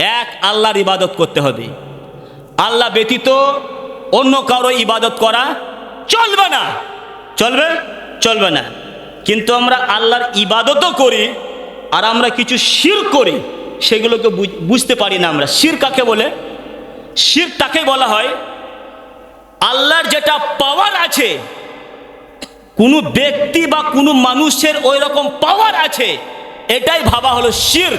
এক আল্লাহর ইবাদত করতে হবে। আল্লাহ ব্যতীত অন্য কারও ইবাদত করা চলবে না। চলবে? চলবে না। কিন্তু আমরা আল্লাহর ইবাদতও করি আর আমরা কিছু শির করি, সেগুলোকে বুঝ- বুঝতে পারি না আমরা। শির কাকে বলে? শির তাকে বলা হয় আল্লাহর যেটা পাওয়ার আছে, কোনো ব্যক্তি বা কোনো মানুষের ওই রকম পাওয়ার আছে, এটাই ভাবা হলো শির।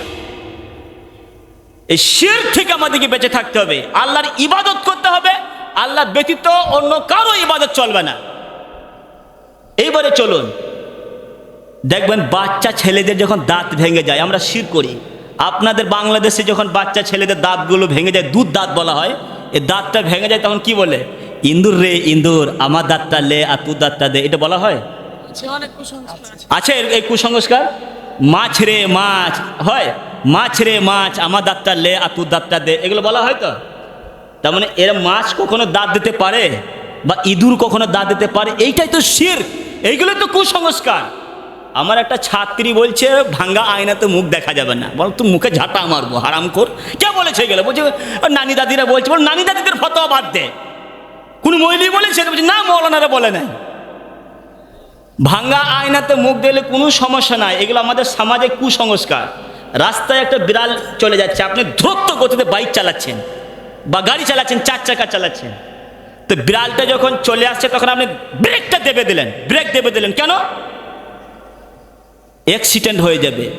এই শির থেকে আমাদেরকে বেঁচে থাকতে হবে। আল্লাহর ইবাদত করতে হবে। আল্লাহ ব্যতীত অন্য কারও ইবাদত চলবে না। এইবারে চলুন। দেখবেন বাচ্চা ছেলেদের যখন দাঁত ভেঙে যায় আমরা শির করি। আপনাদের বাংলাদেশে যখন বাচ্চা ছেলেদের দাঁতগুলো ভেঙে যায় দুধ দাঁত বলা হয় এই দাঁতটা ভেঙে যায় তখন কি বলে? ইন্দুর রে ইন্দুর আমার দাঁতটা লে আর তুর দাঁতটা দে এটা বলা হয়? আছে অনেক কুসংস্কার আছে। আছে এই কুসংস্কার? মাছ রে মাছ হয়? মাছ রে মাছ, আমার দাঁতটা লে আর তুর দাঁতটা দে। এগুলো বলা হয় তো? তার মানে এরা মাছ কখনো দাঁত দিতে পারে বা ইঁদুর কখনো দাঁত দিতে পারে, এইটাই তো শির এইগুলো তো কুসংস্কার। আমার একটা ছাত্রী বলছে, ভাঙ্গা আয়নাতে মুখ দেখা যাবে না। বল, তুই মুখে ঝাঁটা মারবো, হারাম কর। কে বলেছে গেলে বলছে নানি দাদিরা বলছে। বল, নানি দাদিদের ফতোয়া বাদ দে। কোন মহিলি বলেছে? বলছে, না, মৌলানারা বলে নাই। ভাঙ্গা আয়নাতে মুখ দিলে কোনো সমস্যা নাই। এগুলো আমাদের সমাজে কুসংস্কার। রাস্তায় একটা বিড়াল চলে যাচ্ছে, আপনি দ্রুত গতিতে বাইক চালাচ্ছেন বা গাড়ি চালাচ্ছেন, চার চাকা চালাচ্ছেন। তো বিড়ালটা যখন চলে আসছে, তখন আপনি ব্রেকটা দেবে দিলেন, ব্রেক দেবে দিলেন। কেন? অ্যাক্সিডেন্ট হয়ে যাবে।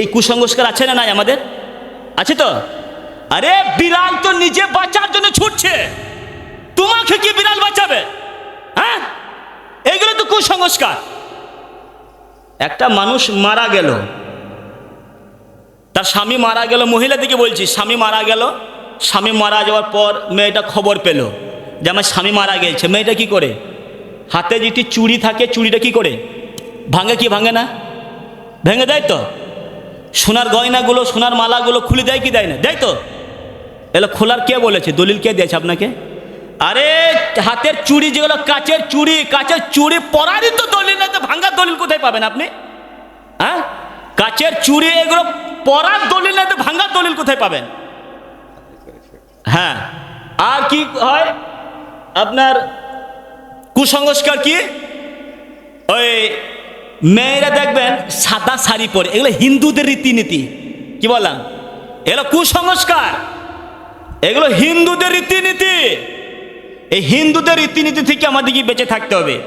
এই কুসংস্কার আছে না নাই আমাদের? আছে তো? আরে, বিড়াল তো নিজে বাঁচার জন্য ছুটছে। তোমাকে কি বিড়াল বাঁচাবে? হ্যাঁ? এগুলো তো কুসংস্কার। একটা মানুষ মারা গেল। তার স্বামী মারা গেল মহিলাদিকে বলছি, স্বামী মারা গেল। স্বামী মারা যাওয়ার পর মেয়েটা খবর পেল যে আমার স্বামী মারা গেছে। মেয়েটা কি করে? হাতে যেটি চুড়ি থাকে, চুড়িটা কি করে? ভাঙে কি ভাঙে না? ভেঙে দেয় তো? সোনার গয়নাগুলো, সোনার মালাগুলো খুলে দেয় কি দেয় না? দেয় তো? এগুলো খোলার কে বলেছে? দলিল কে দিয়েছে আপনাকে? আরে, হাতের চুড়ি যেগুলো, কাচের চুড়ি কাচের চুড়ি পরারই তো দলিল না তো ভাঙ্গার দলিল কোথায় পাবেন আপনি? হ্যাঁ? কাচের চুড়ি এগুলো পরার দলিল না ভাঙ্গার দলিল কোথায় পাবেন? হ্যাঁ। আর কি হয়? আপনার কুসংস্কার কি? ওই মেয়েরা দেখবেন সাদা শাড়ি পরে, এগুলো হিন্দুদের রীতিনীতি। কি বললাম? এগুলো কুসংস্কার। এগুলো হিন্দুদের রীতিনীতি। এই হিন্দুদের রীতিনীতি থেকে আমাদেরকে বেঁচে থাকতে হবে।